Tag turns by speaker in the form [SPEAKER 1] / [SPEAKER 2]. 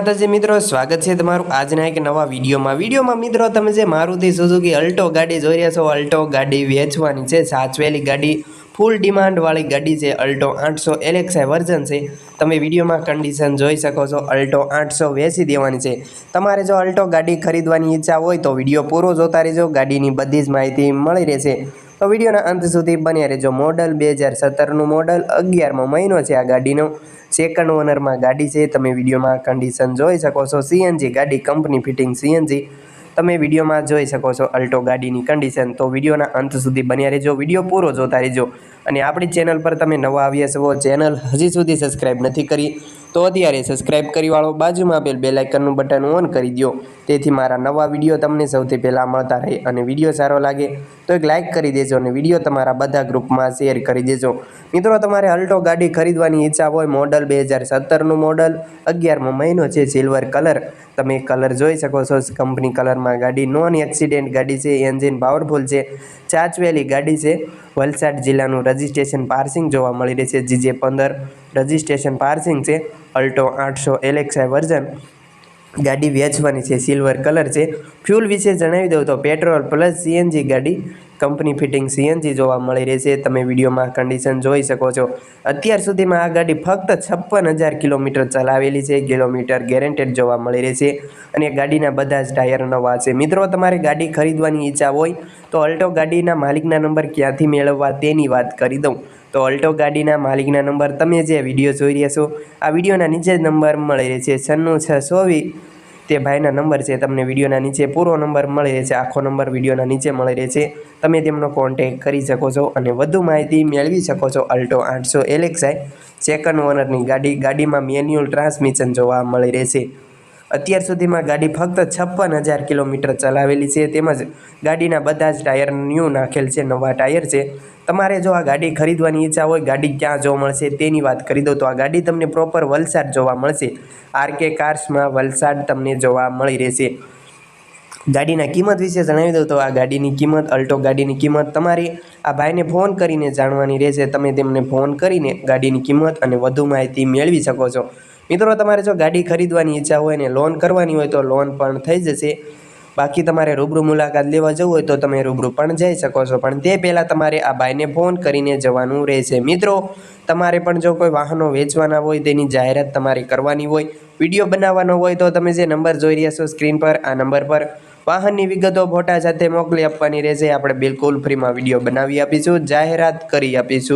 [SPEAKER 1] માતાજી મિત્રો, સ્વાગત છે તમારું આજના એક નવા વિડીયોમાં. વિડીયોમાં મિત્રો, તમે જે મારુતિ સુઝુકી અલ્ટો ગાડી જોઈ રહ્યા છો, અલ્ટો ગાડી વેચવાની છે. સાચવેલી ગાડી ફૂલ ડિમાન્ડવાળી ગાડી છે. અલ્ટો આઠસો એલેક્સાઈ વર્ઝન છે. તમે વિડીયોમાં કન્ડિશન જોઈ શકો છો. અલ્ટો આઠસો વેચી દેવાની છે. તમારે જો અલ્ટો ગાડી ખરીદવાની ઈચ્છા હોય તો વીડિયો પૂરો જોતા રહેજો. ગાડીની બધી જ માહિતી મળી રહેશે. તો વિડીયોના અંત સુધી બન્યા રહેજો. મોડલ બે હજાર સત્તરનું મોડલ અગિયારમો મહિનો છે આ ગાડીનો. સેકન્ડ ઓનરમાં ગાડી છે. તમે વિડીયોમાં કન્ડિશન જોઈ શકો છો. સીએનજી ગાડી કંપની ફિટિંગ સીએનજી તમે વિડીયોમાં જોઈ શકો છો અલ્ટો ગાડીની કન્ડિશન તો વિડીયોના અંત સુધી બન્યા રહેજો, વીડિયો પૂરો જોતા રહેજો. અને આપણી ચેનલ પર તમે નવા આવ્યા છો ચેનલ હજી સુધી સબસ્ક્રાઈબ નથી કરી, તો અત્યારે સબસ્ક્રાઈબ કરી વાળો, બાજુમાં આપેલ બે લાઇકનનું બટન ઓન કરી દો તેથી મારા નવા વીડિયો તમને સૌથી પહેલાં મળતા રહે અને વીડિયો સારો લાગે તો એક લાઇક કરી દેજો અને વીડિયો તમારા બધા ગ્રુપમાં શેર કરી દેજો. મિત્રો, તમારે અલ્ટો ગાડી ખરીદવાની ઈચ્છા હોય મોડલ બે હજાર સત્તરનું મોડલ અગિયારમો મહિનો છે સિલ્વર કલર તમે કલર જોઈ શકો છો. કંપની કલરમાં ગાડી નોન એક્સિડેન્ટ ગાડી છે એન્જિન પાવરફુલ છે, ચાચવેલી ગાડી છે. વલસાડ જિલ્લાનું રજિસ્ટ્રેશન પાર્સિંગ જોવા મળી રહે છે. જીજે પંદર રજિસ્ટ્રેશન પાર્સિંગ છે. અલ્ટો આઠસો એલેક્સા વર્ઝન ગાડી વેચવાની છે સિલ્વર કલર છે. ફ્યુલ વિશે જણાવી દઉં તો પેટ્રોલ પ્લસ સીએનજી ગાડી કંપની ફિટિંગ સીએનજી જોવા મળી રહેશે તમે વિડીયોમાં કન્ડિશન જોઈ શકો છો. અત્યાર સુધીમાં આ ગાડી ફક્ત છપ્પન હજાર કિલોમીટર ચલાવેલી છે. કિલોમીટર ગેરેન્ટેડ જોવા મળી રહેશે અને ગાડીના બધા જ ટાયર નવા છે. મિત્રો, તમારે ગાડી ખરીદવાની ઈચ્છા હોય તો અલ્ટો ગાડીના માલિકના નંબર ક્યાંથી મેળવવા તેની વાત કરી દઉં. તો અલ્ટો ગાડીના માલિકના નંબર તમે જે વીડિયો જોઈ રહ્યા છો, આ વિડીયોના નીચે નંબર મળી રહે છે. છન્નું, છ તે ભાઈના નંબર છે, તમને વિડીયોના નીચે પૂરો નંબર મળી રહેશે આખો નંબર વિડીયોના નીચે મળી રહે છે તમે તેમનો કોન્ટેક કરી શકો છો અને વધુ માહિતી મેળવી શકો છો અલ્ટો આઠસો એલેક્સાઈ સેકન્ડ ઓનરની ગાડી, ગાડીમાં મેન્યુઅલ ટ્રાન્સમિશન જોવા મળી રહેશે. અત્યાર સુધીમાં ગાડી ફક્ત છપ્પન હજાર કિલોમીટર ચલાવેલી છે, તેમજ ગાડીના બધા જ ટાયર ન્યૂ નાખેલ છે, નવા ટાયર છે. તમારે જો આ ગાડી ખરીદવાની ઈચ્છા હોય, ગાડી ક્યાં જોવા મળશે તેની વાત કરી દો, તો આ ગાડી તમને પ્રોપર વલસાડ જોવા મળશે. આરકે કાર્સમાં વલસાડ તમને જોવા મળી રહેશે. ગાડીના કિંમત વિશે જણાવી દઉં તો આ ગાડીની કિંમત, અલ્ટો ગાડીની કિંમત તમારે આ ભાઈને ફોન કરીને જાણવાની રહેશે. તમે તેમને ફોન કરીને ગાડીની કિંમત અને વધુ માહિતી મેળવી શકો છો. મિત્રો, તમારે જો ગાડી ખરીદવાની ઈચ્છા હોય ને લોન કરવાની હોય તો લોન પણ થઈ જશે. બાકી તમારે રૂબરૂ મુલાકાત લેવા જવું હોય તો તમે રૂબરૂ પણ જઈ શકો છો. પણ તે પહેલાં તમારે આ ભાઈને ફોન કરીને જવાનું રહેશે. મિત્રો, તમારે પણ જો કોઈ વાહનો વેચવાના હોય, તેની જાહેરાત તમારે કરવાની હોય, વીડિયો બનાવવાનો હોય, તો તમે જે નંબર જોઈ રહ્યા છો સ્ક્રીન પર, આ નંબર પર વાહનની વિગતો ફોટા સાથે મોકલી આપવાની રહેશે. આપણે બિલકુલ ફ્રીમાં વીડિયો બનાવી આપીશું, જાહેરાત કરી આપીશું.